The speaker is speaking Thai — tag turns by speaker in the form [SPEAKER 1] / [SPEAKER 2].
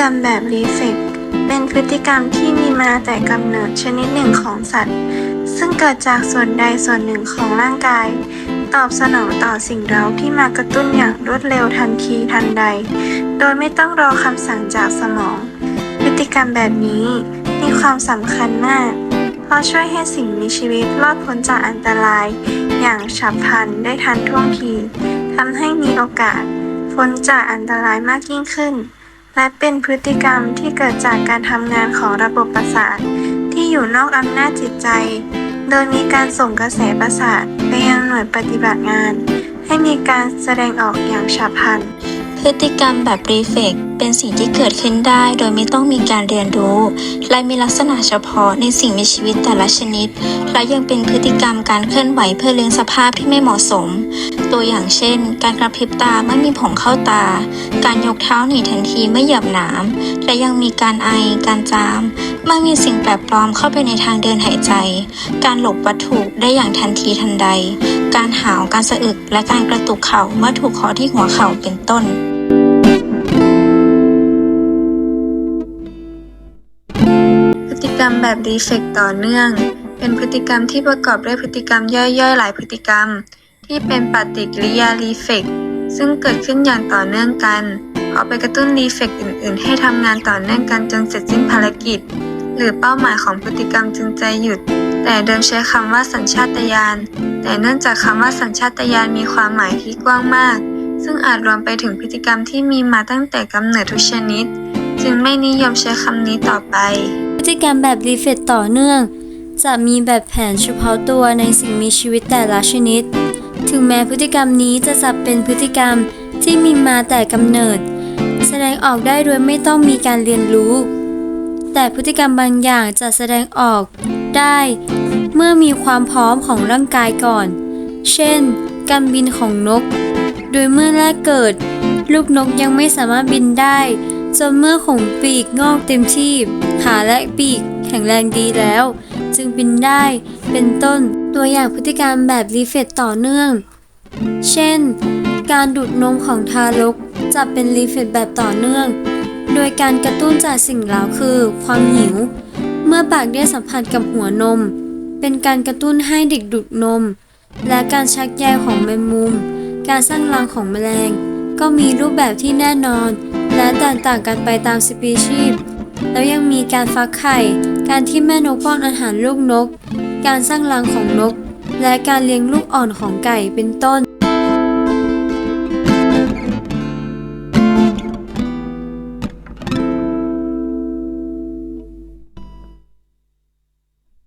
[SPEAKER 1] รมแบบรีเฟกเป็นพฤติกรรมที่มีมาแต่กำเนิดชนิดหนึ่งของสัตว์ ซึ่งเกิดจากส่วนใดส่วนหนึ่งของร่างกาย ตอบสนองต่อสิ่งเร้าที่มากระตุ้นอย่างรวดเร็วทันทีทันใด โดยไม่ต้องรอคำสั่งจากสมอง พฤติกรรมแบบนี้มีความสำคัญมาก เพราะช่วยให้สิ่งมีชีวิตรอดพ้นจากอันตราย อย่างฉับพลันได้ทันท่วงทีทำให้มีโอกาสพ้นจากอันตรายมากยิ่งขึ้น และเป็นพฤติกรรมที่เกิดจากการทำงานของระบบประสาท ที่อยู่นอกอำนาจจิตใจ โดยมีการส่งกระแสประสาทไปยังหน่วยปฏิบัติงาน ให้มีการแสดงออกอย่างฉับพลัน
[SPEAKER 2] พฤติกรรมแบบรีเฟก เป็นสิ่งที่เกิดขึ้นได้โดยไม่ต้องมีการเรียนรู้ และมีลักษณะเฉพาะในสิ่งมีชีวิตแต่ละชนิด และยังเป็นพฤติกรรมการเคลื่อนไหวเพื่อเลี้ยงสภาพที่ไม่เหมาะสม ตัวอย่างเช่น การกระพริบตาเมื่อมีผงเข้าตา การยกเท้าหนีทันทีเมื่อเหยียบหนามและยังมีการไอ การจามเมื่อมีสิ่งแปลกปลอมเข้าไปในทางเดินหายใจ การหลบวัตถุได้อย่างทันทีทันใด การหาวการสะอึกและการกระตุกเข่าเมื่อถูกเคาะที่หัวเข่าเป็นต้น
[SPEAKER 1] กรรมแบบรีเฟกต่อเนื่อง เป็นพฤติกรรมที่ประกอบด้วยพฤติกรรมย่อยๆ หลายพฤติกรรม ที่เป็นปฏิกิริยารีเฟกซึ่งเกิดขึ้นอย่างต่อเนื่องกันเอาไปกระตุ้นรีเฟกอื่น ๆ ให้ทำงานต่อเนื่องกันจนเสร็จสิ้นภารกิจ หรือเป้าหมายของพฤติกรรมจึงจะหยุด แต่เดิมใช้คำว่าสัญชาตญาณ แต่เนื่องจากคำว่าสัญชาตญาณมีความหมายที่กว้างมาก ซึ่งอาจรวมไปถึงพฤติกรรมที่มีมาตั้งแต่กำเนิดทุกชนิด จึงไม่นิยมใช้คำนี้ต่อไป
[SPEAKER 3] พฤติกรรมแบบรีเฟตต่อเนื่อง จะมีแบบแผนเฉพาะตัวในสิ่งมีชีวิตแต่ละชนิด ถึงแม้พฤติกรรมนี้จะจับเป็นพฤติกรรมที่มีมาแต่กำเนิด แสดงออกได้โดยไม่ต้องมีการเรียนรู้ แต่พฤติกรรมบางอย่างจะแสดงออกได้ เมื่อมีความพร้อมของร่างกายก่อน เช่น การบินของนก โดยเมื่อแรกเกิด ลูกนกยังไม่สามารถบินได้ จนเมื่อขนปีกงอกเต็มที่ขาและปีกแข็งแรงดีแล้ว จึงบินได้เป็นต้นตัวอย่างพฤติกรรมแบบรีเฟตต่อเนื่อง เช่น การดูดนมของทารกจะเป็นรีเฟตแบบต่อเนื่อง โดยการกระตุ้นจากสิ่งเร้าคือ ความหิว เมื่อปากได้สัมผัสกับหัวนม เป็นการกระตุ้นให้เด็กดูดนม และการชักใยของแมงมุม การสร้างรังของแมลง ก็มีรูปแบบที่แน่นอน และแตกต่างกันไปตามสปีชีส์แล้วยังมีการฟักไข่ การที่แม่นกป้อนอาหารลูกนก การสร้างรังของนก และการเลี้ยงลูกอ่อนของไก่เป็นต้น